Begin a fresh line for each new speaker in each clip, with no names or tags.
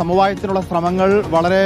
സമവായത്തിനുള്ള ശ്രമങ്ങൾ വളരെ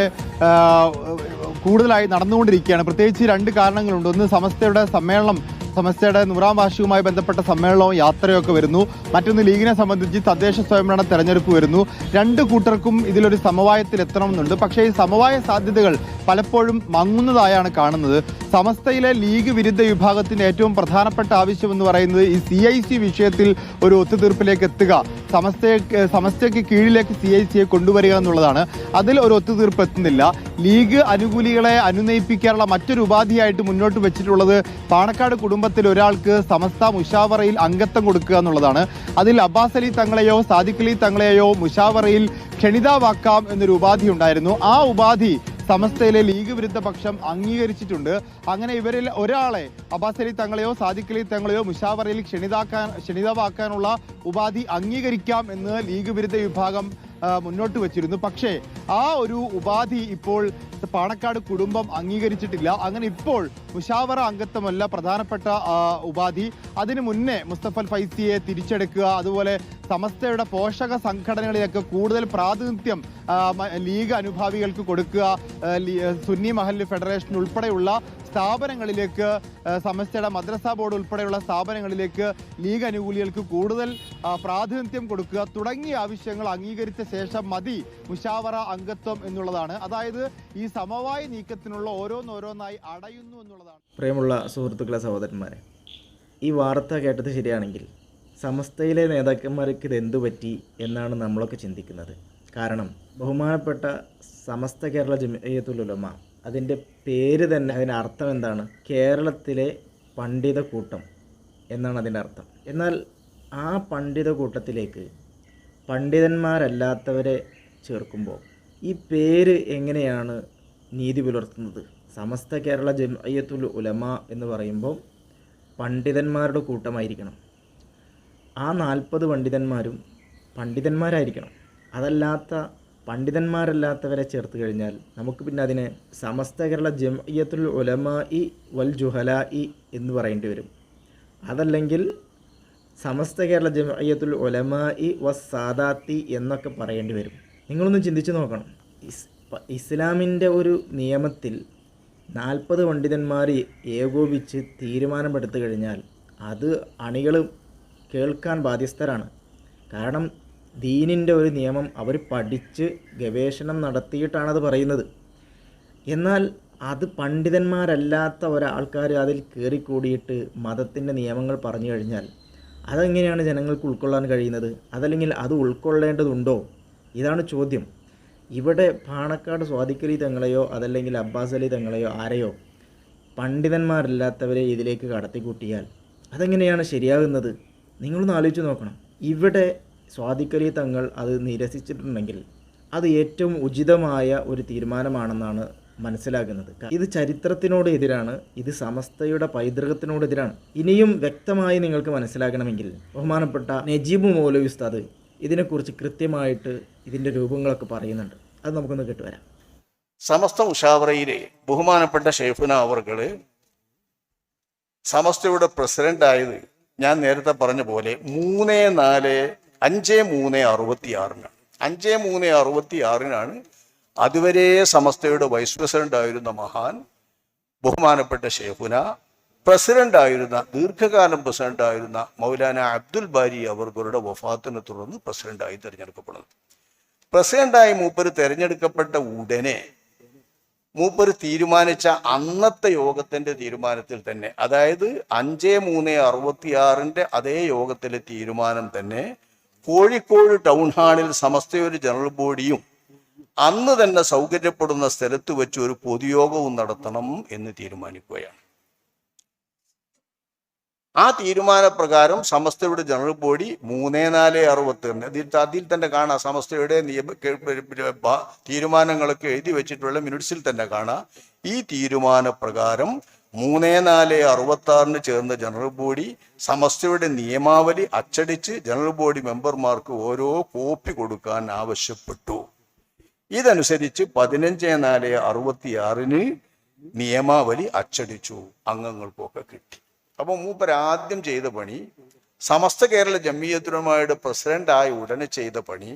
കൂടുതലായി നടന്നുകൊണ്ടിരിക്കുകയാണ്. പ്രത്യേകിച്ച് രണ്ട് കാരണങ്ങളുണ്ട്. ഒന്ന് സമസ്തയുടെ സമ്മേളനം സമസ്തയുടെ നൂറാം വാർഷികവുമായി ബന്ധപ്പെട്ട സമ്മേളനവും യാത്രയൊക്കെ വരുന്നു. മറ്റൊന്ന് ലീഗിനെ സംബന്ധിച്ച് തദ്ദേശ സ്വയംഭരണ തെരഞ്ഞെടുപ്പ് വരുന്നു. രണ്ട് കൂട്ടർക്കും ഇതിലൊരു സമവായത്തിൽ എത്തണമെന്നുണ്ട്. പക്ഷേ ഈ സമവായ സാധ്യതകൾ പലപ്പോഴും മങ്ങുന്നതായാണ് കാണുന്നത്. സമസ്തയിലെ ലീഗ് വിരുദ്ധ വിഭാഗത്തിന്റെ ഏറ്റവും പ്രധാനപ്പെട്ട ആവശ്യം എന്ന് പറയുന്നത് ഈ സി ഐ സി വിഷയത്തിൽ ഒരു ഒത്തുതീർപ്പിലേക്ക് എത്തുക. സമസ്തയെ സമസ്തയ്ക്ക് കീഴിലേക്ക് സി ഐ സിയെ കൊണ്ടുവരിക എന്നുള്ളതാണ്. അതിൽ ഒരു ഒത്തുതീർപ്പ് എത്തുന്നില്ല. ലീഗ് അനുകൂലികളെ അനുനയിപ്പിക്കാനുള്ള മറ്റൊരു ഉപാധിയായിട്ട് മുന്നോട്ട് വെച്ചിട്ടുള്ളത് പാണക്കാട് കുടുംബത്തിൽ ഒരാൾക്ക് സമസ്ത മുഷാവറയിൽ അംഗത്വം കൊടുക്കുക എന്നുള്ളതാണ്. അതിൽ അബ്ബാസ് അലി തങ്ങളെയോ സാദിഖ് അലി തങ്ങളെയോ മുഷാവറയിൽ ക്ഷണിതാവാക്കാം എന്നൊരു ഉപാധി ഉണ്ടായിരുന്നു. ആ ഉപാധി സമസ്തയിലെ ലീഗ് വിരുദ്ധ പക്ഷം അംഗീകരിച്ചിട്ടുണ്ട്. അങ്ങനെ ഇവരിൽ ഒരാളെ അബ്ബാസ് അലി തങ്ങളെയോ സാദിഖ് അലി തങ്ങളെയോ മുഷാവറയിൽ ക്ഷണിതാക്കാൻ ക്ഷണിതാവാക്കാനുള്ള ഉപാധി അംഗീകരിക്കാം എന്ന് ലീഗ് വിരുദ്ധ വിഭാഗം മുന്നോട്ട് വെച്ചിരുന്നു. പക്ഷേ ആ ഒരു ഉപാധി ഇപ്പോൾ പാണക്കാട് കുടുംബം അംഗീകരിച്ചിട്ടില്ല. അങ്ങനെ ഇപ്പോൾ മുഷാവറ അംഗത്വമല്ല പ്രധാനപ്പെട്ട ഉപാധി. അതിനു മുന്നേ മുസ്തഫൽ ഫൈസിയെ തിരിച്ചെടുക്കുക അതുപോലെ സമസ്തയുടെ പോഷക സംഘടനകളിലൊക്കെ കൂടുതൽ പ്രാതിനിധ്യം ലീഗ് അനുഭാവികൾക്ക് കൊടുക്കുക സുന്നി മഹല്ല് ഫെഡറേഷൻ ഉൾപ്പെടെയുള്ള സ്ഥാപനങ്ങളിലേക്ക് സമസ്തയുടെ മദ്രസ ബോർഡ് ഉൾപ്പെടെയുള്ള സ്ഥാപനങ്ങളിലേക്ക് ലീഗ് അനുകൂലികൾക്ക് കൂടുതൽ പ്രാതിനിധ്യം കൊടുക്കുക തുടങ്ങിയ ആവശ്യങ്ങൾ അംഗീകരിച്ച ശേഷം മതി മുഷാവറ അംഗത്വം എന്നുള്ളതാണ്. അതായത് ഈ സമവായ നീക്കത്തിനുള്ള ഓരോന്നോരോന്നായി അടയുന്നു എന്നുള്ളതാണ്.
പ്രിയമുള്ള സുഹൃത്തുക്കളെ സഹോദരന്മാരെ ഈ വാർത്ത കേട്ടത് ശരിയാണെങ്കിൽ സമസ്തയിലെ നേതാക്കന്മാർക്ക് ഇത് എന്തു പറ്റി എന്നാണ് നമ്മളൊക്കെ ചിന്തിക്കുന്നത്. കാരണം ബഹുമാനപ്പെട്ട സമസ്ത കേരള ജമിയത്തുൽ ഉലമ അതിന്റെ പേര് തന്നെ അതിന്റെ അർത്ഥം എന്താണ്? കേരളത്തിലെ പണ്ഡിത കൂട്ടം എന്നാണ് അതിന്റെ അർത്ഥം. എന്നാൽ ആ പണ്ഡിത കൂട്ടത്തിലേക്ക് പണ്ഡിതന്മാരല്ലാത്തവരെ ചേർക്കുമ്പോൾ ഈ പേര് എങ്ങനെയാണ് നീതി പുലർത്തുന്നത്? സമസ്ത കേരള ജംഅയ്യത്തുൽ ഉലമ എന്ന് പറയുമ്പോൾ പണ്ഡിതന്മാരുടെ കൂട്ടമായിരിക്കണം. ആ നാൽപ്പത് പണ്ഡിതന്മാരും പണ്ഡിതന്മാരായിരിക്കണം. അതല്ലാത്ത പണ്ഡിതന്മാരല്ലാത്തവരെ ചേർത്ത് കഴിഞ്ഞാൽ നമുക്ക് പിന്നെ അതിനെ സമസ്ത കേരള ജംഅയ്യത്തുൽ ഉലമ ഇ വൽ ജുഹല ഇ എന്ന് പറയേണ്ടി വരും. അതല്ലെങ്കിൽ സമസ്ത കേരള ജമയത്തുൽ ഒലമ ഇ വസ് സാദാത്തി എന്നൊക്കെ പറയേണ്ടി വരും. നിങ്ങളൊന്ന് ചിന്തിച്ചു നോക്കണം. ഇസ് ഇസ്ലാമിന്റെ ഒരു നിയമത്തിൽ നാൽപ്പത് പണ്ഡിതന്മാർ ഏകോപിച്ച് തീരുമാനമെടുത്തു കഴിഞ്ഞാൽ അത് അണികൾ കേൾക്കാൻ ബാധ്യസ്ഥരാണ്. കാരണം ദീനിന്റെ ഒരു നിയമം അവർ പഠിച്ച് ഗവേഷണം നടത്തിയിട്ടാണത് പറയുന്നത്. എന്നാൽ അത് പണ്ഡിതന്മാരല്ലാത്ത ഒരാൾക്കാർ അതിൽ കയറിക്കൂടിയിട്ട് മതത്തിന്റെ നിയമങ്ങൾ പറഞ്ഞു കഴിഞ്ഞാൽ അതെങ്ങനെയാണ് ജനങ്ങൾക്ക് ഉൾക്കൊള്ളാൻ കഴിയുന്നത്? അതല്ലെങ്കിൽ അത് ഉൾക്കൊള്ളേണ്ടതുണ്ടോ? ഇതാണ് ചോദ്യം. ഇവിടെ പാണക്കാട് സ്വാദിക്കലി തങ്ങളെയോ അതല്ലെങ്കിൽ അബ്ബാസ് അലി തങ്ങളെയോ ആരെയോ പണ്ഡിതന്മാരില്ലാത്തവരെ ഇതിലേക്ക് കടത്തിക്കൂട്ടിയാൽ അതെങ്ങനെയാണ് ശരിയാകുന്നത്? നിങ്ങളൊന്ന് ആലോചിച്ച് നോക്കണം. ഇവിടെ സ്വാദിക്കലി തങ്ങൾ അത് നിരസിച്ചിട്ടുണ്ടെങ്കിൽ അത് ഏറ്റവും ഉചിതമായ ഒരു തീരുമാനമാണെന്നാണ് മനസ്സിലാക്കുന്നത് ഇത് ചരിത്രത്തിനോട് എതിരാണ് ഇത് സമസ്തയുടെ പൈതൃകത്തിനോട് എതിരാണ് ഇനിയും വ്യക്തമായി നിങ്ങൾക്ക് മനസ്സിലാക്കണമെങ്കിൽ ബഹുമാനപ്പെട്ട നജീബ് മൗലവി ഉസ്താദ് ഇതിനെക്കുറിച്ച് കൃത്യമായിട്ട് ഇതിന്റെ രൂപങ്ങളൊക്കെ പറയുന്നുണ്ട്. അത് നമുക്കൊന്ന് കേട്ടുവരാം.
സമസ്ത ഉഷാവറയിലെ ബഹുമാനപ്പെട്ട ഷെയ്ഫുന അവർകൾ സമസ്തയുടെ പ്രസിഡന്റ് ആയത് ഞാൻ നേരത്തെ പറഞ്ഞ പോലെ മൂന്ന് നാല് അഞ്ച് മൂന്ന് അറുപത്തി ആറിനാണ് അഞ്ച് മൂന്ന് അറുപത്തി ആറിനാണ് അതുവരെ സമസ്തയുടെ വൈസ് പ്രസിഡന്റ് ആയിരുന്ന മഹാൻ ബഹുമാനപ്പെട്ട ഷെയ്ഫുന പ്രസിഡന്റ് ആയിരുന്ന ദീർഘകാലം പ്രസിഡന്റ് ആയിരുന്ന മൗലാന അബ്ദുൽ ബാരി അവർകളുടെ വഫാത്തിനെ തുടർന്ന് പ്രസിഡന്റായി തിരഞ്ഞെടുക്കപ്പെടുന്നത് പ്രസിഡന്റായി മൂപ്പര് തിരഞ്ഞെടുക്കപ്പെട്ട ഉടനെ മൂപ്പര് തീരുമാനിച്ച അന്നത്തെ യോഗത്തിന്റെ തീരുമാനത്തിൽ തന്നെ അതായത് അഞ്ച് മൂന്ന് അറുപത്തിയാറിന്റെ അതേ യോഗത്തിലെ തീരുമാനം തന്നെ കോഴിക്കോട് ടൗൺ ഹാളിൽ സമസ്തയൊരു ജനറൽ ബോഡിയും അന്ന് തന്നെ സൗകര്യപ്പെടുന്ന സ്ഥലത്ത് വെച്ച് ഒരു പൊതുയോഗവും നടത്തണം എന്ന് തീരുമാനിക്കുകയാണ്. ആ തീരുമാനപ്രകാരം സമസ്തയുടെ ജനറൽ ബോഡി മൂന്ന് നാല് അറുപത്തി ഒന്ന് അതിൽ തന്നെ കാണാം. സമസ്തയുടെ നിയമ തീരുമാനങ്ങളൊക്കെ എഴുതി വെച്ചിട്ടുള്ള മിനിറ്റ്സിൽ തന്നെ കാണാം. ഈ തീരുമാനപ്രകാരം മൂന്ന് നാല് അറുപത്തി ആറിന് ചേർന്ന ജനറൽ ബോഡി സമസ്തയുടെ നിയമാവലി അച്ചടിച്ച് ജനറൽ ബോഡി മെമ്പർമാർക്ക് ഓരോ കോപ്പി കൊടുക്കാൻ ആവശ്യപ്പെട്ടു. ഇതനുസരിച്ച് പതിനഞ്ച് നാല് അറുപത്തിയാറിന് നിയമാവലി അച്ചടിച്ചു അംഗങ്ങൾക്കൊക്കെ കിട്ടി. അപ്പോൾ മൂപ്പർ ആദ്യം ചെയ്ത പണി സമസ്ത കേരള ജമിയത്തുലമായുടെ പ്രസിഡന്റായ ഉടനെ ചെയ്ത പണി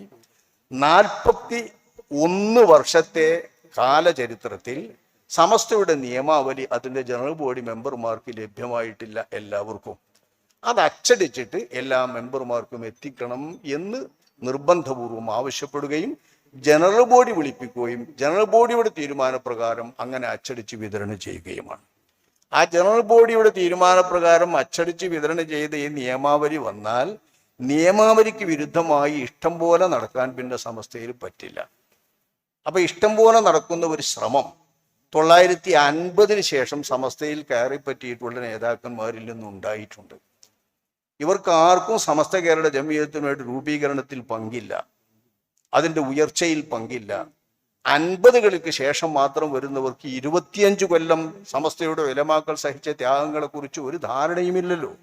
നാൽപ്പത്തി ഒന്ന് വർഷത്തെ കാലചരിത്രത്തിൽ സമസ്തയുടെ നിയമാവലി അതിന്റെ ജനറൽ ബോഡി മെമ്പർമാർക്ക് ലഭ്യമായിട്ടില്ല എല്ലാവർക്കും. അത് അച്ചടിച്ചിട്ട് എല്ലാ മെമ്പർമാർക്കും എത്തിക്കണം എന്ന് നിർബന്ധപൂർവം ആവശ്യപ്പെടുകയും ജനറൽ ബോഡി വിളിപ്പിക്കുകയും ജനറൽ ബോഡിയുടെ തീരുമാനപ്രകാരം അങ്ങനെ അച്ചടിച്ച് വിതരണം ചെയ്യുകയുമാണ്. ആ ജനറൽ ബോഡിയുടെ തീരുമാനപ്രകാരം അച്ചടിച്ച് വിതരണം ചെയ്ത ഈ നിയമാവലി വന്നാൽ നിയമാവലിക്ക് വിരുദ്ധമായി ഇഷ്ടം പോലെ നടക്കാൻ പിന്നെ സമസ്തയിൽ പറ്റില്ല. അപ്പൊ ഇഷ്ടം പോലെ നടക്കുന്ന ഒരു ശ്രമം തൊള്ളായിരത്തി അൻപതിന് ശേഷം സമസ്തയിൽ കയറി പറ്റിയിട്ടുള്ള നേതാക്കന്മാരിൽ നിന്നും ഉണ്ടായിട്ടുണ്ട്. ഇവർക്ക് ആർക്കും സമസ്ത കേരള ജമീയത്തിനുമായിട്ട് രൂപീകരണത്തിൽ പങ്കില്ല. അതിന്റെ ഉയർച്ചയിൽ പങ്കില്ല. അൻപതുകൾക്ക് ശേഷം മാത്രം വരുന്നവർക്ക് ഇരുപത്തിയഞ്ച് കൊല്ലം സമസ്തയുടെ വിലമാക്കൾ സഹിച്ച ത്യാഗങ്ങളെക്കുറിച്ച് ഒരു ധാരണയുമില്ലല്ലോ.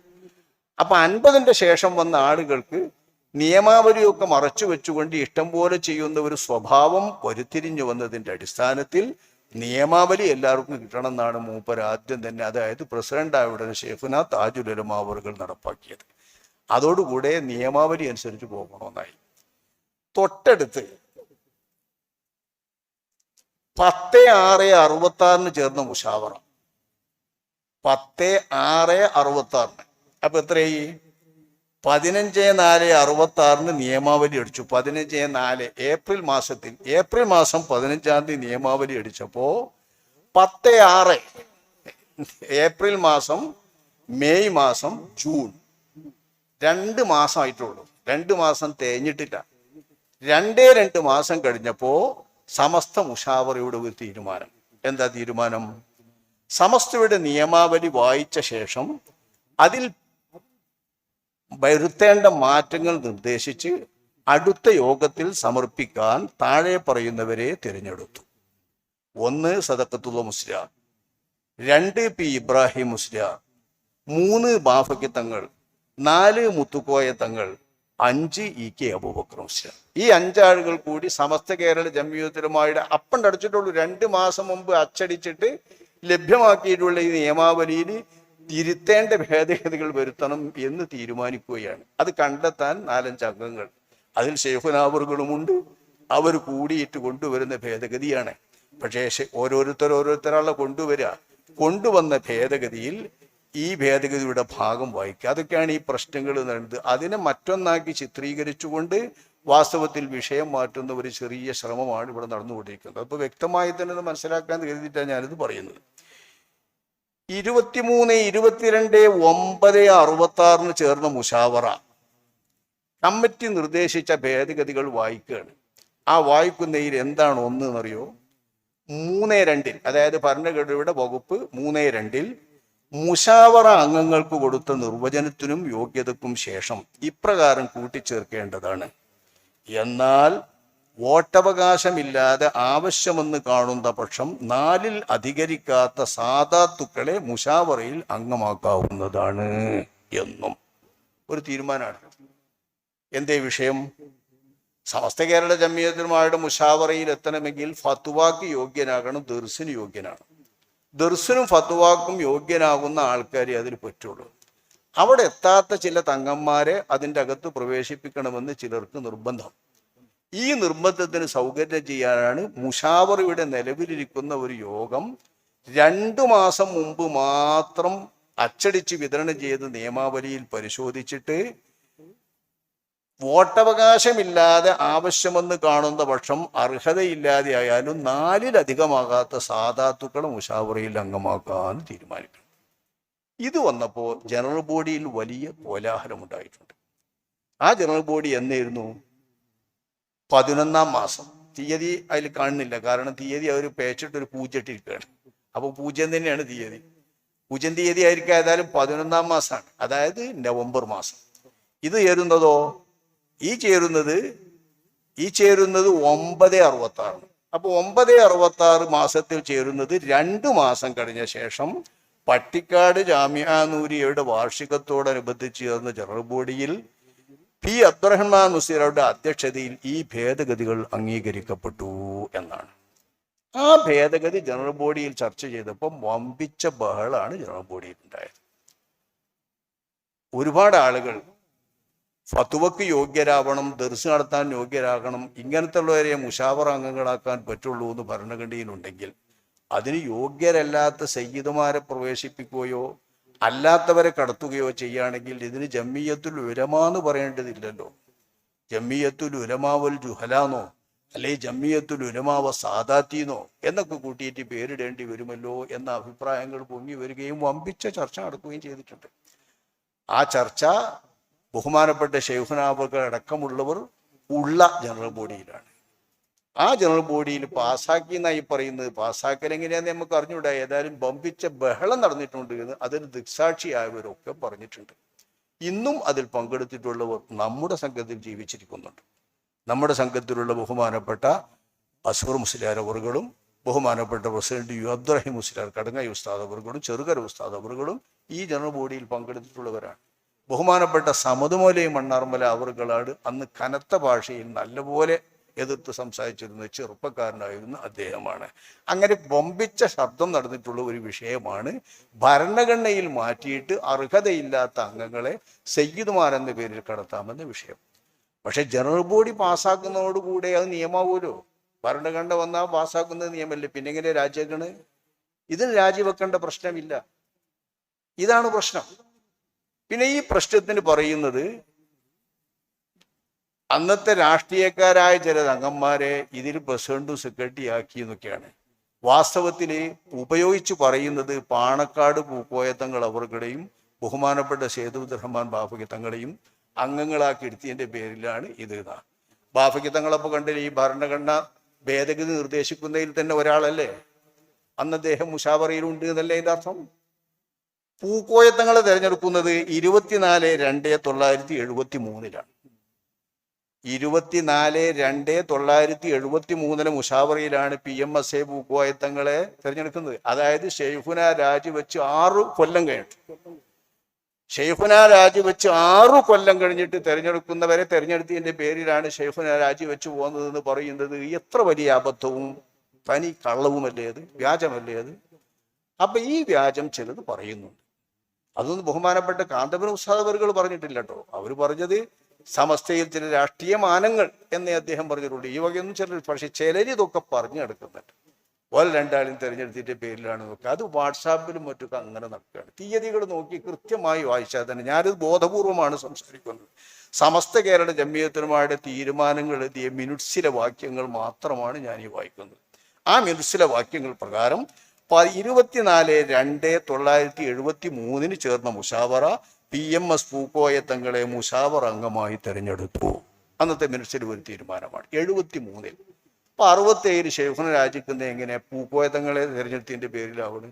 അപ്പൊ അൻപതിന്റെ ശേഷം വന്ന ആളുകൾക്ക് നിയമാവലിയൊക്കെ മറച്ചു വെച്ചുകൊണ്ട് ഇഷ്ടം പോലെ ചെയ്യുന്ന ഒരു സ്വഭാവം വരുത്തിരിഞ്ഞു വന്നതിന്റെ അടിസ്ഥാനത്തിൽ നിയമാവലി എല്ലാവർക്കും കിട്ടണം എന്നാണ് മൂപ്പർ ആദ്യം തന്നെ അതായത് പ്രസിഡന്റ് ആയ ഉടനെ ഷെയ്ഖുന താജുലമാവറുകൾ നടപ്പാക്കിയത്. അതോടുകൂടെ നിയമാവലി അനുസരിച്ച് പോകണമെന്നായി. തൊട്ടടുത്ത്. പത്ത് ആറ് അറുപത്തി ആറിന് ചേർന്ന മുഷാവറ. പത്ത് ആറ് അറുപത്തി ആറിന് അപ്പൊ എത്രയായി? പതിനഞ്ച് നാല് അറുപത്തി ആറിന് നിയമാവലി അടിച്ചു. പതിനഞ്ച് നാല് ഏപ്രിൽ മാസത്തിൽ ഏപ്രിൽ മാസം പതിനഞ്ചാം തീയതി നിയമാവലി അടിച്ചപ്പോ പത്ത് ആറ് ഏപ്രിൽ മാസം മെയ് മാസം ജൂൺ. രണ്ട് മാസമായിട്ടുള്ളൂ രണ്ട് മാസം തേഞ്ഞിട്ടില്ല. രണ്ടേ രണ്ട് മാസം കഴിഞ്ഞപ്പോ സമസ്ത മുഷാവറയുടെ ഒരു തീരുമാനം. എന്താ തീരുമാനം? സമസ്തയുടെ നിയമാവലി വായിച്ച ശേഷം അതിൽ വരുത്തേണ്ട മാറ്റങ്ങൾ നിർദ്ദേശിച്ച് അടുത്ത യോഗത്തിൽ സമർപ്പിക്കാൻ താഴെ പറയുന്നവരെ തിരഞ്ഞെടുത്തു. ഒന്ന് സദക്കത്തുള്ള മുസ്ലിയാർ രണ്ട് പി ഇബ്രാഹിം മുസ്ലിയാർ മൂന്ന് ബാഫക്കി തങ്ങൾ. നാല് മുത്തുക്കോയ തങ്ങൾ. അഞ്ച് ഇ കെ മുസ്ലിയാർ ഈ അഞ്ചാളുകൾ കൂടി സമസ്ത കേരള ജമ്മിയത്തിലുമായിട്ട് അപ്പണ്ടടിച്ചിട്ടുള്ളൂ രണ്ട് മാസം മുമ്പ് അച്ചടിച്ചിട്ട് ലഭ്യമാക്കിയിട്ടുള്ള ഈ നിയമാവലിയിൽ തിരുത്തേണ്ട ഭേദഗതികൾ വരുത്തണം എന്ന് തീരുമാനിക്കുകയാണ്. അത് കണ്ടെത്താൻ നാലഞ്ച് അംഗങ്ങൾ. അതിൽ ഷെയ്ഖുനാവറുകളുമുണ്ട് അവർ കൂടിയിട്ട് കൊണ്ടുവരുന്ന ഭേദഗതിയാണ്. പക്ഷേ ഓരോരുത്തർ ഓരോരുത്തരാളെ കൊണ്ടുവരിക. കൊണ്ടുവന്ന ഭേദഗതിയിൽ ഈ ഭേദഗതിയുടെ ഭാഗം വായിക്കുക. അതൊക്കെയാണ് ഈ പ്രശ്നങ്ങൾ നേടുന്നത് അതിനെ മറ്റൊന്നാക്കി ചിത്രീകരിച്ചുകൊണ്ട് വാസ്തവത്തിൽ വിഷയം മാറ്റുന്ന ഒരു ചെറിയ ശ്രമമാണ് ഇവിടെ നടന്നുകൊണ്ടിരിക്കുന്നത്. അപ്പോൾ വ്യക്തമായി തന്നെ മനസ്സിലാക്കാൻ കരുതിയിട്ടാണ് ഞാനിത് പറയുന്നത്. ഇരുപത്തിമൂന്ന് ഇരുപത്തിരണ്ട് ഒമ്പത് അറുപത്തി ആറിന് ചേർന്ന മുഷാവറ. കമ്മിറ്റി നിർദ്ദേശിച്ച ഭേദഗതികൾ വായിക്കുകയാണ്. ആ വായിക്കുന്നതിൽ എന്താണ് ഒന്ന് എന്നറിയോ? മൂന്ന് രണ്ടിൽ. അതായത് ഭരണഘടനയുടെ വകുപ്പ് മൂന്ന് രണ്ടിൽ മുഷാവറ അംഗങ്ങൾക്ക് കൊടുത്ത നിർവചനത്തിനും യോഗ്യതക്കും ശേഷം ഇപ്രകാരം കൂട്ടിച്ചേർക്കേണ്ടതാണ്. എന്നാൽ വോട്ടവകാശമില്ലാതെ ആവശ്യമെന്ന് കാണുന്ന പക്ഷം നാലിൽ അധികരിക്കാത്ത സാധാത്തുക്കളെ മുഷാവറയിൽ അംഗമാക്കാവുന്നതാണ് എന്നും. ഒരു തീരുമാനമാണ്. എന്തേ വിഷയം? സമസ്ത കേരള ജമ്മിയത്തിനുമായിട്ട് മുഷാവറയിൽ എത്തണമെങ്കിൽ ഫത്തുവാക്ക് യോഗ്യനാകണം ദർസിന് യോഗ്യനാണ് ദർസിനും ഫത്വാക്കും യോഗ്യനാകുന്ന ആൾക്കാരെ അതിൽ പറ്റുള്ളൂ. അവിടെ എത്താത്ത ചില തങ്ങന്മാരെ അതിന്റെ അകത്ത് പ്രവേശിപ്പിക്കണമെന്ന് ചിലർക്ക് നിർബന്ധം. ഈ നിർബന്ധത്തിന് സൗകര്യം ചെയ്യാനാണ് മുഷാവറിയുടെ നിലവിലിരിക്കുന്ന ഒരു യോഗം രണ്ടു മാസം മുമ്പ് മാത്രം അച്ചടിച്ച് വിതരണം ചെയ്ത നിയമാവലിയിൽ പരിശോധിച്ചിട്ട് വോട്ടവകാശമില്ലാതെ ആവശ്യമെന്ന് കാണുന്ന പക്ഷം അർഹതയില്ലാതെ ആയാലും നാലിലധികമാകാത്ത സാധാത്തുക്കളെ മുഷാവറയിൽ അംഗമാക്കാൻ തീരുമാനിക്കണം. ഇത് വന്നപ്പോൾ ജനറൽ ബോഡിയിൽ വലിയ കോലാഹലം ഉണ്ടായിട്ടുണ്ട് ആ ജനറൽ ബോഡി എന്നായിരുന്നു? പതിനൊന്നാം മാസം. തീയതി അതിൽ കാണുന്നില്ല. കാരണം തീയതി അവർ പേച്ചിട്ട് ഒരു പൂജ്യട്ടിരിക്കുകയാണ് അപ്പോൾ പൂജ്യം തന്നെയാണ് തീയതി. പൂജ്യം തീയതി ആയിരിക്കും ഏതായാലും പതിനൊന്നാം മാസമാണ്. അതായത് നവംബർ മാസം. ഇത് ചേരുന്നതോ ഈ ചേരുന്നത് ഈ ചേരുന്നത് ഒമ്പത് അറുപത്തി ആറ് അപ്പൊ ഒമ്പത് അറുപത്തി ആറ് മാസത്തിൽ ചേരുന്നത് രണ്ട് മാസം കഴിഞ്ഞ ശേഷം പട്ടിക്കാട് ജാമ്യാനൂരിയുടെ വാർഷികത്തോടനുബന്ധിച്ച് ചേർന്ന ജനറൽ ബോഡിയിൽ പി അബ്ദുറഹ്മാൻ മുസീറയുടെ അധ്യക്ഷതയിൽ ഈ ഭേദഗതികൾ അംഗീകരിക്കപ്പെട്ടു എന്നാണ്. ആ ഭേദഗതി ജനറൽ ബോഡിയിൽ ചർച്ച ചെയ്തപ്പോൾ വമ്പിച്ച ബഹളാണ് ജനറൽ ബോഡിയിൽ ഉണ്ടായത്. ഒരുപാട് ആളുകൾ ഫത്തുവക്ക് യോഗ്യരാവണം ദർസ് നടത്താൻ യോഗ്യരാകണം ഇങ്ങനത്തെ ഉള്ളവരെ മുഷാവറ അംഗങ്ങളാക്കാൻ പറ്റുള്ളൂ എന്ന് ഭരണഘടനയിലുണ്ടെങ്കിൽ അതിന് യോഗ്യരല്ലാത്ത സയ്യിദുമാരെ പ്രവേശിപ്പിക്കുകയോ അല്ലാത്തവരെ കടത്തുകയോ ചെയ്യുകയാണെങ്കിൽ ഇതിന് ജമ്മിയത്തുൽ ഉലമാന്ന് പറയേണ്ടതില്ലല്ലോ. ജമ്മിയത്തുൽ ഉരമാവൽ ജുഹലാന്നോ അല്ലെ ജമ്മിയത്തുൽ ഉലമാവ സാദാത്തീന്നോ എന്നൊക്കെ കൂട്ടിയിട്ട് പേരിടേണ്ടി വരുമല്ലോ എന്ന അഭിപ്രായങ്ങൾ പൊങ്ങി വരികയും വമ്പിച്ച ചർച്ച നടക്കുകയും ചെയ്തിട്ടുണ്ട്. ആ ചർച്ച ബഹുമാനപ്പെട്ട ഷെയ്ഖുനാബക്കർ അടക്കമുള്ളവർ ഉള്ള ജനറൽ ബോഡിയിലാണ്. ആ ജനറൽ ബോഡിയിൽ പാസ്സാക്കി എന്നായി പറയുന്നത്. പാസ്സാക്കൽ എങ്ങനെയാന്ന് നമുക്ക് അറിഞ്ഞൂടാ. ഏതായാലും ബമ്പിച്ച ബഹളം നടന്നിട്ടുണ്ട് എന്ന് അതിന് ദൃക്സാക്ഷിയായവരൊക്കെ പറഞ്ഞിട്ടുണ്ട്. ഇന്നും അതിൽ പങ്കെടുത്തിട്ടുള്ളവർ നമ്മുടെ സംഘത്തിൽ ജീവിച്ചിരിക്കുന്നുണ്ട്. നമ്മുടെ സംഘത്തിലുള്ള ബഹുമാനപ്പെട്ട അസൂർ മുസ്ലിയാർ അവറുകളും ബഹുമാനപ്പെട്ട പ്രസിഡന്റ് യു അബ്ദുറഹിം മുസ്ലിയാർ കടങ്ങായി ഉസ്താദ് അവറുകളും ചെറുകര ഉസ്താദ് അവറുകളും ഈ ജനറൽ ബോഡിയിൽ പങ്കെടുത്തിട്ടുള്ളവരാണ്. ബഹുമാനപ്പെട്ട സമതുമോലയും മണ്ണാർമല അവറുകളാണ് അന്ന് കനത്ത ഭാഷയിൽ നല്ലപോലെ എതിർത്ത് സംസാരിച്ചിരുന്ന ചെറുപ്പക്കാരനായിരുന്ന അദ്ദേഹമാണ്. അങ്ങനെ ബൊമ്പിച്ച ശബ്ദം നടന്നിട്ടുള്ള ഒരു വിഷയമാണ് ഭരണഘടനയിൽ മാറ്റിയിട്ട് അർഹതയില്ലാത്ത അംഗങ്ങളെ സയ്യിദ്മാർ എന്ന പേരിൽ കടത്താമെന്ന വിഷയം. പക്ഷെ ജനറൽ ബോഡി പാസ്സാക്കുന്നതോടുകൂടെ അത് നിയമാവുമല്ലോ. ഭരണഘടന വന്നാൽ പാസ്സാക്കുന്നത് നിയമമല്ലേ പിന്നെ എങ്ങനെ രാജ്യങ്ങൾ ഇതിന് രാജിവെക്കേണ്ട പ്രശ്നമില്ല. ഇതാണ് പ്രശ്നം. പിന്നെ ഈ പ്രശ്നത്തിന് പറയുന്നത് അന്നത്തെ രാഷ്ട്രീയക്കാരായ ചില അംഗന്മാരെ ഇതിൽ പ്രസിഡന്റും സെക്രട്ടറി ആക്കി എന്നൊക്കെയാണ്. വാസ്തവത്തിൽ ഉപയോഗിച്ച് പറയുന്നത് പാണക്കാട് പൂക്കോയത്തങ്ങൾ അവർക്കിടയും ബഹുമാനപ്പെട്ട സേതു റഹ്മാൻ ബാഫയ്ക്ക് തങ്ങളെയും അംഗങ്ങളാക്കി എടുത്തതിന്റെ പേരിലാണ് ഇത് ഇതാ. ബാഫയ്ക്ക് തങ്ങളപ്പോൾ കണ്ടില്ല ഈ ഭരണഘടന ഭേദഗതി നിർദ്ദേശിക്കുന്നതിൽ തന്നെ ഒരാളല്ലേ? അന്ന് അദ്ദേഹം മുഷാവറയിലുണ്ട് എന്നല്ലേ അർത്ഥം? പൂക്കോയത്തങ്ങളെ തിരഞ്ഞെടുക്കുന്നത് ഇരുപത്തിനാല് രണ്ട് തൊള്ളായിരത്തി എഴുപത്തി മൂന്നിലാണ് ഇരുപത്തിനാല് രണ്ട് തൊള്ളായിരത്തി എഴുപത്തി മൂന്നിലെ മുഷാവറയിലാണ് പി എം എസ് എ പൂക്കോയത്തങ്ങളെ തിരഞ്ഞെടുക്കുന്നത്. അതായത് ഷെയ്ഫുന രാജിവെച്ച് ആറു കൊല്ലം കഴിഞ്ഞിട്ട്. ഷെയ്ഫുന രാജിവെച്ച് ആറു കൊല്ലം കഴിഞ്ഞിട്ട് തിരഞ്ഞെടുക്കുന്നവരെ തിരഞ്ഞെടുത്തതിന്റെ പേരിലാണ് ഷെയ്ഫുന രാജിവെച്ച് പോകുന്നതെന്ന് പറയുന്നത് എത്ര വലിയ അബദ്ധവും തനി കള്ളവുമല്ലേ അത്? വ്യാജമല്ലേ അത്? അപ്പൊ ഈ വ്യാജം ചിലത് പറയുന്നുണ്ട്. അതൊന്നും ബഹുമാനപ്പെട്ട കാന്തപുരം ഉസ്താദവറുകൾ പറഞ്ഞിട്ടില്ല കേട്ടോ അവർ പറഞ്ഞത് സമസ്തയിൽ ചില രാഷ്ട്രീയ മാനങ്ങൾ എന്നേ അദ്ദേഹം പറഞ്ഞിട്ടുള്ളൂ. ഈ വകയൊന്നും ചിലർ പക്ഷെ ചിലർ ഇതൊക്കെ പറഞ്ഞു നടക്കുന്നുണ്ട്. ഓല രണ്ടാളും തിരഞ്ഞെടുത്തിന്റെ പേരിലാണ് നോക്കുക. അത് വാട്സാപ്പിലും മറ്റൊക്കെ അങ്ങനെ നടക്കുകയാണ്. തീയതികൾ നോക്കി കൃത്യമായി വായിച്ചാൽ തന്നെ ഞാനിത് ബോധപൂർവമാണ് സംസാരിക്കുന്നത്. സമസ്ത കേരള ജമ്മിയത്തിനുമായുടെ തീരുമാനങ്ങൾ എഴുതിയ മിനിറ്റ്സിലെ വാക്യങ്ങൾ മാത്രമാണ് ഞാൻ ഈ വായിക്കുന്നത്. ആ മിനിറ്റ്സിലെ വാക്യങ്ങൾ പ്രകാരം ഇരുപത്തിനാല് രണ്ട് തൊള്ളായിരത്തി എഴുപത്തി മൂന്നിന് ചേർന്ന മുഷാവറ പി എം എസ് പൂക്കോയ തങ്ങളെ മുഷാവർ അംഗമായി തെരഞ്ഞെടുത്തു. അന്നത്തെ മിനിറ്റ്സിൽ ഒരു തീരുമാനമാണ്. എഴുപത്തി മൂന്നിൽ അപ്പൊ അറുപത്തേഴ് ഷെയ്ഖുന രാജിക്കുന്ന എങ്ങനെ പൂക്കോയ തങ്ങളെ തെരഞ്ഞെടുത്തതിന്റെ പേരിലാവണ്?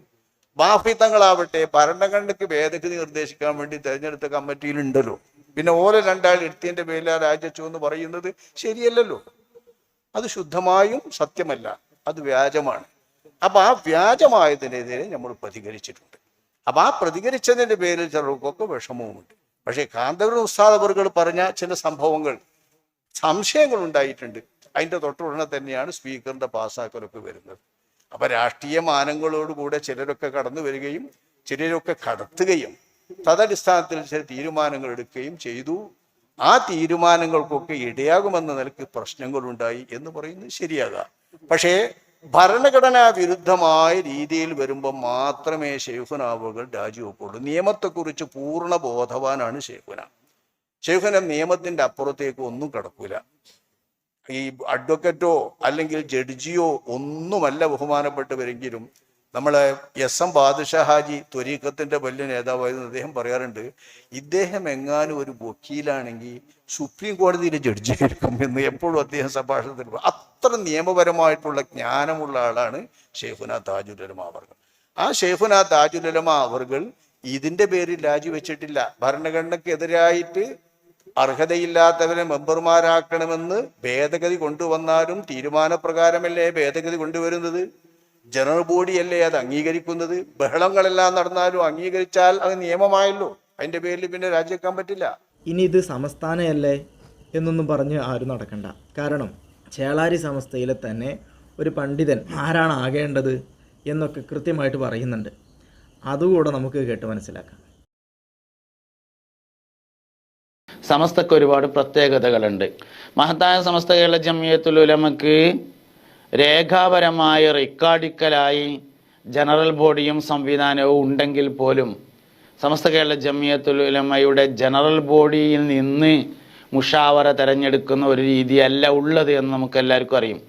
ബാഫി തങ്ങളാവട്ടെ ഭരണഘടനയ്ക്ക് ഭേദഗതി നിർദ്ദേശിക്കാൻ വേണ്ടി തെരഞ്ഞെടുത്ത കമ്മിറ്റിയിൽ ഉണ്ടല്ലോ പിന്നെ ഓരോ രണ്ടാൾ എടുത്തതിന്റെ പേരിൽ ആ രാജിച്ചു എന്ന് പറയുന്നത് ശരിയല്ലല്ലോ. അത് ശുദ്ധമായും സത്യമല്ല. അത് വ്യാജമാണ്. അപ്പൊ ആ വ്യാജമായതിനെതിരെ നമ്മൾ പ്രതികരിച്ചിട്ടുണ്ട്. അപ്പൊ ആ പ്രതികരിച്ചതിന്റെ പേരിൽ ചിലർക്കൊക്കെ വിഷമവുമുണ്ട്. പക്ഷേ കാന്തപുരം ഉസ്താദ് അവർകൾ പറഞ്ഞ ചില സംഭവങ്ങൾ സംശയങ്ങൾ ഉണ്ടായിട്ടുണ്ട് അതിന്റെ തൊട്ടുടനെ തന്നെയാണ് സ്പീക്കറിന്റെ പാസ്സാക്കലൊക്കെ വരുന്നത്. അപ്പൊ രാഷ്ട്രീയ മാനങ്ങളോടുകൂടെ ചിലരൊക്കെ കടന്നു വരികയും ചിലരൊക്കെ കടത്തുകയും തദടിസ്ഥാനത്തിൽ ചില തീരുമാനങ്ങൾ എടുക്കുകയും ചെയ്തു. ആ തീരുമാനങ്ങൾക്കൊക്കെ ഇടയാകുമെന്ന നിലയ്ക്ക് പ്രശ്നങ്ങളുണ്ടായി എന്ന് പറയുന്നത് ശരിയാകാം. പക്ഷേ ഭരണഘടനാ വിരുദ്ധമായ രീതിയിൽ വരുമ്പോൾ മാത്രമേ ഷെയ്ഖുനാവുകൾ രാജിവെക്കുള്ളൂ. നിയമത്തെക്കുറിച്ച് പൂർണ ബോധവാനാണ് ഷെയ്ഖുന ഷെയ്ഖുന നിയമത്തിന്റെ അപ്പുറത്തേക്ക് ഒന്നും കടക്കൂല. ഈ അഡ്വക്കറ്റോ അല്ലെങ്കിൽ ജഡ്ജിയോ ഒന്നുമല്ല ബഹുമാനപ്പെട്ടവരെങ്കിലും നമ്മളെ എസ് എം ബാദുഷാ ഹാജി ത്വരീക്കത്തിന്റെ വലിയ നേതാവായിരുന്നു അദ്ദേഹം പറയാറുണ്ട് ഇദ്ദേഹം എങ്ങാനും ഒരു വക്കീലാണെങ്കിൽ സുപ്രീം കോടതിയിലെ ജഡ്ജി ആയിരിക്കും എന്ന് എപ്പോഴും അദ്ദേഹം സംഭാഷണത്തിൽ അത്ര നിയമപരമായിട്ടുള്ള ജ്ഞാനമുള്ള ആളാണ് ഷെയ്ഖുന താജുലമ അവർകൾ. ആ ഷെയ്ഖുന താജുലമ അവർകൾ ഇതിന്റെ പേരിൽ രാജിവെച്ചിട്ടില്ല. ഭരണഘടനക്കെതിരായിട്ട് അർഹതയില്ലാത്തവരെ മെമ്പർമാരാക്കണമെന്ന് ഭേദഗതി കൊണ്ടുവന്നാലും തീരുമാനപ്രകാരമല്ലേ ഭേദഗതി കൊണ്ടുവരുന്നത്? ജനറൽ ബോഡിയല്ലേ അത് അംഗീകരിക്കുന്നത്? ബഹളങ്ങളെല്ലാം നടന്നാലും അംഗീകരിച്ചാൽ അത് നിയമമായല്ലോ. അതിന്റെ പേരിൽ പിന്നെ രാജിവെക്കാൻ പറ്റില്ല.
ഇനി ഇത് സംസ്ഥാനയല്ലേ എന്നൊന്നും പറഞ്ഞ് ആരും നടക്കണ്ട. കാരണം ചേളാരി സംസ്ഥയിലെ തന്നെ ഒരു പണ്ഡിതൻ ആരാണ് ആകേണ്ടത് എന്നൊക്കെ കൃത്യമായിട്ട് പറയുന്നുണ്ട്. അതുകൂടെ നമുക്ക് കേട്ട് മനസ്സിലാക്കാം.
സമസ്തക്ക് ഒരുപാട് പ്രത്യേകതകളുണ്ട്. മഹത്തായ സമസ്ത കേരള ജമിയത്തുൽ ഉലമക്ക് രേഖാപരമായ റിക്കാർഡിക്കലായി ജനറൽ ബോഡിയും സംവിധാനവും ഉണ്ടെങ്കിൽ പോലും സമസ്ത കേരള ജമിയത്തുൽ ഉലമയുടെ ജനറൽ ബോഡിയിൽ നിന്ന് മുഷാവറ തിരഞ്ഞെടുക്കുന്ന ഒരു രീതിയല്ല ഉള്ളത് എന്ന് നമുക്ക് എല്ലാവർക്കും അറിയും.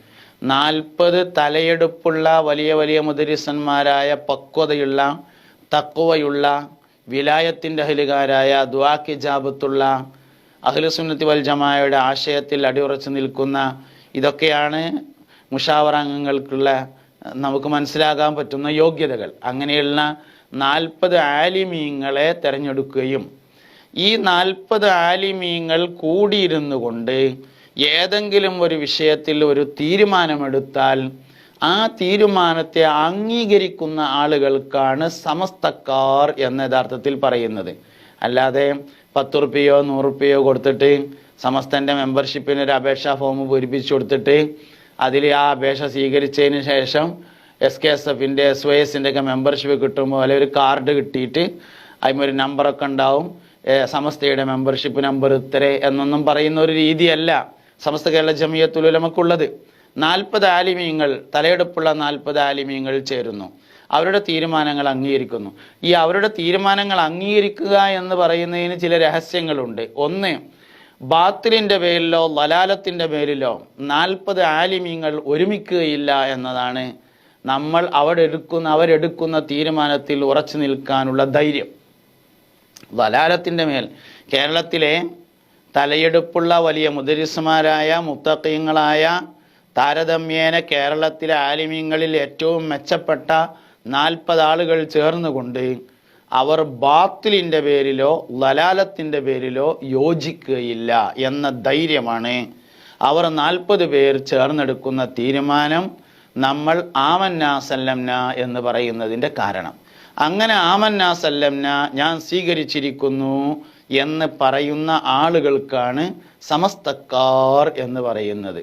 നാൽപ്പത് തലയെടുപ്പുള്ള വലിയ വലിയ മുദരിസന്മാരായ പക്വതയുള്ള തക്കുവയുള്ള വിലായത്തിന്റെ അഹലുകാരായ ദ്വാക്ക് ജാബത്തുള്ള അഖിലുസുന്നത്തി വൽ ജമായയുടെ ആശയത്തിൽ അടിയുറച്ചു നിൽക്കുന്ന ഇതൊക്കെയാണ് മുഷാവറ അംഗങ്ങൾക്കുള്ള നമുക്ക് മനസ്സിലാകാൻ പറ്റുന്ന യോഗ്യതകൾ. അങ്ങനെയുള്ള നാൽപ്പത് ആലിമീങ്ങളെ തിരഞ്ഞെടുക്കുകയും ഈ നാൽപ്പത് ആലിമീങ്ങൾ കൂടിയിരുന്നു കൊണ്ട് ഏതെങ്കിലും ഒരു വിഷയത്തിൽ ഒരു തീരുമാനമെടുത്താൽ ആ തീരുമാനത്തെ അംഗീകരിക്കുന്ന ആളുകൾക്കാണ് സമസ്തക്കാർ എന്ന യഥാർത്ഥത്തിൽ പറയുന്നത്. അല്ലാതെ പത്ത് റുപ്യയോ നൂറ് റുപ്യയോ കൊടുത്തിട്ട് സമസ്തന്റെ മെമ്പർഷിപ്പിന് ഒരു അപേക്ഷാ ഫോം പൂരിപ്പിച്ചു കൊടുത്തിട്ട് അതിൽ ആ അപേക്ഷ സ്വീകരിച്ചതിന് ശേഷം എസ് കെ എസ് എഫിന്റെ എസ് വൈ എസിന്റെ ഒക്കെ മെമ്പർഷിപ്പ് കിട്ടുമ്പോൾ അല്ലെങ്കിൽ ഒരു കാർഡ് കിട്ടിയിട്ട് അതിമൊരു നമ്പറൊക്കെ ഉണ്ടാവും. സമസ്തയുടെ മെമ്പർഷിപ്പ് നമ്പർ ഇത്ര എന്നൊന്നും പറയുന്ന ഒരു രീതിയല്ല സമസ്ത കേരള ജമിയത്തുലമക്കുള്ളത് നാൽപ്പത് ആലിമീങ്ങൾ തലയെടുപ്പുള്ള നാൽപ്പത് ആലിമീങ്ങൾ ചേരുന്നു. അവരുടെ തീരുമാനങ്ങൾ അംഗീകരിക്കുന്നു. ഈ അവരുടെ തീരുമാനങ്ങൾ അംഗീകരിക്കുക എന്ന് പറയുന്നതിന് ചില രഹസ്യങ്ങളുണ്ട്. ഒന്ന് ബാത്തിലിന്റെ പേരിലോ ലലാലത്തിന്റെ പേരിലോ നാൽപ്പത് ആലിമ്യങ്ങൾ ഒരുമിക്കുകയില്ല എന്നതാണ് നമ്മൾ അവിടെ എടുക്കുന്ന അവരെടുക്കുന്ന തീരുമാനത്തിൽ ഉറച്ചു നിൽക്കാനുള്ള ധൈര്യം. ലലാലത്തിന്റെ മേൽ കേരളത്തിലെ തലയെടുപ്പുള്ള വലിയ മുദരിസുമാരായ മുത്തക്കീങ്ങളായ താരതമ്യേന കേരളത്തിലെ ആലിമ്യങ്ങളിൽ ഏറ്റവും മെച്ചപ്പെട്ട നാൽപ്പത് ആളുകൾ ചേർന്നുകൊണ്ട് അവർ ബാത്തിലിന്റെ പേരിലോ ലലാലത്തിന്റെ പേരിലോ യോജിക്കുകയില്ല എന്ന ധൈര്യമാണ് അവർ നാൽപ്പത് പേർ ചേർന്നെടുക്കുന്ന തീരുമാനം നമ്മൾ ആമന്നാ സല്ലംന എന്ന് പറയുന്നതിന്റെ കാരണം. അങ്ങനെ ആമന്നാ സല്ലംന ഞാൻ സ്വീകരിച്ചിരിക്കുന്നു എന്ന് പറയുന്ന ആളുകൾക്കാണ് സമസ്തക്കാർ എന്ന് പറയുന്നത്.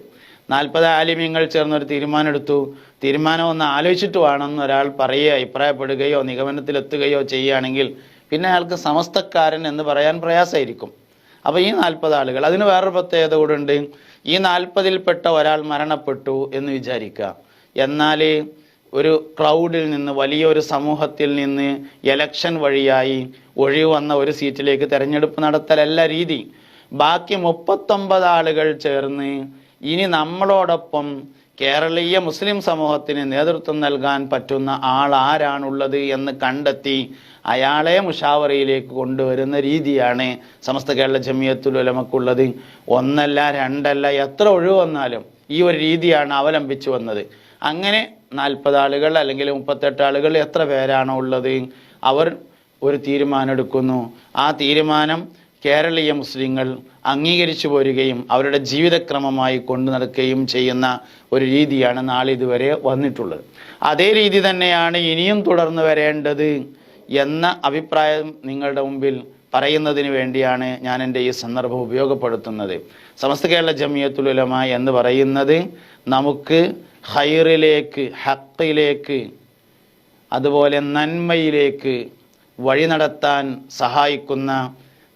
നാൽപ്പത് ആലിമ്യങ്ങൾ ചേർന്നൊരു തീരുമാനം എടുത്തു തീരുമാനം ഒന്ന് ആലോചിച്ചിട്ട് വേണമെന്ന് ഒരാൾ പറയുകയോ അഭിപ്രായപ്പെടുകയോ നിഗമനത്തിലെത്തുകയോ ചെയ്യുകയാണെങ്കിൽ പിന്നെ അയാൾക്ക് സമസ്തക്കാരൻ എന്ന് പറയാൻ പ്രയാസമായിരിക്കും. അപ്പോൾ ഈ നാൽപ്പത് ആളുകൾ അതിന് വേറൊരു പ്രത്യേകത കൂടെ ഉണ്ട്. ഈ നാൽപ്പതിൽപ്പെട്ട ഒരാൾ മരണപ്പെട്ടു എന്ന് വിചാരിക്കുക. എന്നാൽ ഒരു ക്രൗഡിൽ നിന്ന് വലിയൊരു സമൂഹത്തിൽ നിന്ന് എലക്ഷൻ വഴിയായി ഒഴിവ് വന്ന ഒരു സീറ്റിലേക്ക് തെരഞ്ഞെടുപ്പ് നടത്തലല്ല രീതി. ബാക്കി മുപ്പത്തൊമ്പത് ആളുകൾ ചേർന്ന് ഇനി നമ്മളോടൊപ്പം കേരളീയ മുസ്ലിം സമൂഹത്തിന് നേതൃത്വം നൽകാൻ പറ്റുന്ന ആൾ ആരാണുള്ളത് എന്ന് കണ്ടെത്തി അയാളെ മുഷാവറയിലേക്ക് കൊണ്ടുവരുന്ന രീതിയാണ് സമസ്ത കേരള ജമിയത്തുൽ ഉലമക്കുള്ളത്. ഒന്നല്ല രണ്ടല്ല എത്ര ഒഴിവ് വന്നാലും ഈ ഒരു രീതിയാണ് അവലംബിച്ചു വന്നത്. അങ്ങനെ നാൽപ്പത് ആളുകൾ അല്ലെങ്കിൽ മുപ്പത്തെട്ട് ആളുകൾ എത്ര പേരാണോ ഉള്ളത്? അവർ ഒരു തീരുമാനം എടുക്കുന്നു ആ തീരുമാനം കേരളീയ മുസ്ലിങ്ങൾ അംഗീകരിച്ചു പോരുകയും അവരുടെ ജീവിതക്രമമായി കൊണ്ടു നടക്കുകയും ചെയ്യുന്ന ഒരു രീതിയാണ് നാളിതുവരെ വന്നിട്ടുള്ളത്. അതേ രീതി തന്നെയാണ് ഇനിയും തുടർന്ന് വരേണ്ടത് എന്ന അഭിപ്രായം നിങ്ങളുടെ മുമ്പിൽ പറയുന്നതിന് വേണ്ടിയാണ് ഞാൻ എന്റെ ഈ സന്ദർഭം ഉപയോഗപ്പെടുത്തുന്നത്. സമസ്ത കേരള ജമിയത്തുലമ എന്ന് പറയുന്നത് നമുക്ക് ഹൈറിലേക്ക് ഹക്കിലേക്ക് അതുപോലെ നന്മയിലേക്ക് വഴി നടത്താൻ സഹായിക്കുന്ന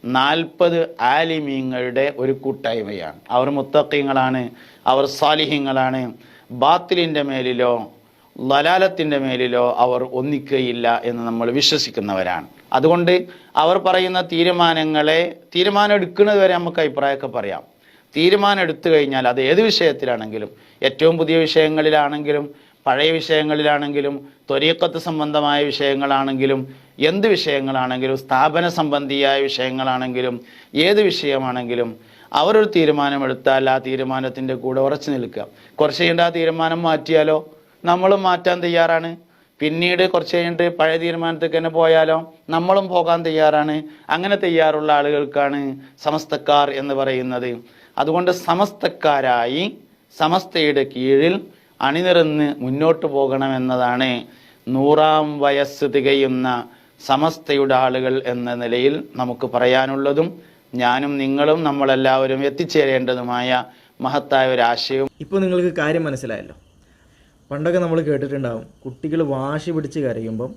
നാൽപ്പത് ആലിമീങ്ങളുടെ ഒരു കൂട്ടായ്മയാണ്. അവർ മുത്തക്കിങ്ങളാണ് അവർ സാലിഹ്യങ്ങളാണ് ബാത്തിലിന്റെ മേലിലോ ലലാലത്തിന്റെ മേലിലോ അവർ ഒന്നിക്കുകയില്ല എന്ന് നമ്മൾ വിശ്വസിക്കുന്നവരാണ്. അതുകൊണ്ട് അവർ പറയുന്ന തീരുമാനങ്ങളെ തീരുമാനം എടുക്കുന്നത് വരെ നമുക്ക് അഭിപ്രായമൊക്കെ പറയാം. തീരുമാനം എടുത്തു കഴിഞ്ഞാൽ അത് ഏത് വിഷയത്തിലാണെങ്കിലും ഏറ്റവും പുതിയ വിഷയങ്ങളിലാണെങ്കിലും പഴയ വിഷയങ്ങളിലാണെങ്കിലും ത്വരീക്കത്ത് സംബന്ധമായ വിഷയങ്ങളാണെങ്കിലും എന്ത് വിഷയങ്ങളാണെങ്കിലും സ്ഥാപന സംബന്ധിയായ വിഷയങ്ങളാണെങ്കിലും ഏത് വിഷയമാണെങ്കിലും അവരൊരു തീരുമാനമെടുത്താൽ ആ തീരുമാനത്തിന്റെ കൂടെ ഉറച്ചു നിൽക്കുക. കുറച്ച് കഴിഞ്ഞിട്ട് ആ തീരുമാനം മാറ്റിയാലോ? നമ്മളും മാറ്റാൻ തയ്യാറാണ്. പിന്നീട് കുറച്ച് കഴിഞ്ഞിട്ട് പഴയ തീരുമാനത്തേക്ക് തന്നെ പോയാലോ? നമ്മളും പോകാൻ തയ്യാറാണ്. അങ്ങനെ തയ്യാറുള്ള ആളുകൾക്കാണ് സമസ്തക്കാർ എന്ന് പറയുന്നത്. അതുകൊണ്ട് സമസ്തക്കാരായി സമസ്തയുടെ കീഴിൽ അണിനിരന്ന് മുന്നോട്ട് പോകണമെന്നതാണ് നൂറാം വയസ്സ് തികയുന്ന സമസ്തയുടെ ആളുകൾ എന്ന നിലയിൽ നമുക്ക് പറയാനുള്ളതും ഞാനും നിങ്ങളും നമ്മളെല്ലാവരും എത്തിച്ചേരേണ്ടതുമായ മഹത്തായ ഒരു ആശയവും
ഇപ്പോൾ നിങ്ങൾക്ക് കാര്യം മനസ്സിലായല്ലോ. പണ്ടൊക്കെ നമ്മൾ കേട്ടിട്ടുണ്ടാവും കുട്ടികൾ വാശി പിടിച്ച് കരയുമ്പം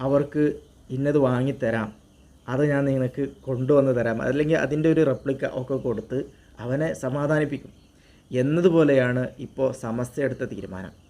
അവർക്ക് ഇന്നത് വാങ്ങിത്തരാം അത് ഞാൻ നിങ്ങൾക്ക് കൊണ്ടുവന്ന് തരാം അല്ലെങ്കിൽ അതിന്റെ ഒരു റെപ്ലിക്ക ഒക്കെ കൊടുത്ത് അവനെ സമാധാനിപ്പിക്കും. എന്നതുപോലെയാണ് ഇപ്പോൾ സമസ്ത എടുത്ത തീരുമാനം.